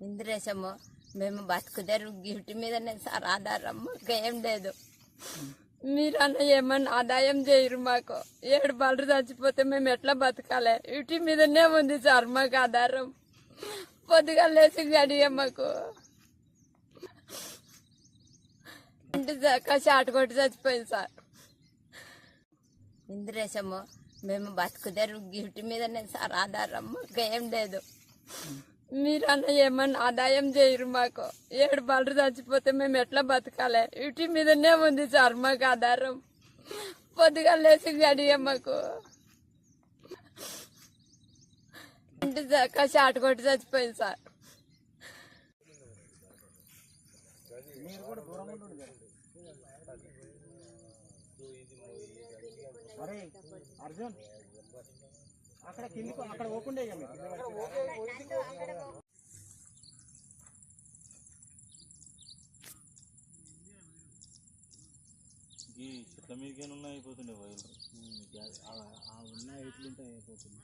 ఇంద్రేశము మేము బతుకుదేరు గిఫ్ట్ మీదనే సార్ ఆధారం మాకు ఏం లేదు. మీరన్నా ఏమన్నా ఆదాయం చేయరు మాకు. ఏడు పళ్ళు చచ్చిపోతే మేము ఎట్లా బతకాలి? ఇటు మీదనే ఉంది సార్ మాకు ఆధారం. పొద్దుగా లేచి గడియ మాకు. ఇంటి దాకా షాట్ కొట్టి చచ్చిపోయింది సార్. ఇంద్రేశము మేము బతుకుదేరు గిఫ్ట్ మీదనే సార్ ఆధారం మాకు ఏం లేదు. మీరన్న ఏమన్నా ఆదాయం చేయరు మాకు. ఏడు బలరు చచ్చిపోతే మేము ఎట్లా బతకాలి? ఇటు మీదనే ఉంది సార్ మాకు ఆధారం. పొద్దుగా లేచి గడియ మాకు. ఇంటి షాట్ కొట్టి చచ్చిపోయింది సార్. అర్జున్. అక్కడ కిందికి అక్కడ పోకుండా ఈ చెట్ల మీదకే ఉన్నాయి అయిపోతుండే వైర్లు ఆ ఉన్న ఎట్లుంటే అయిపోతుంది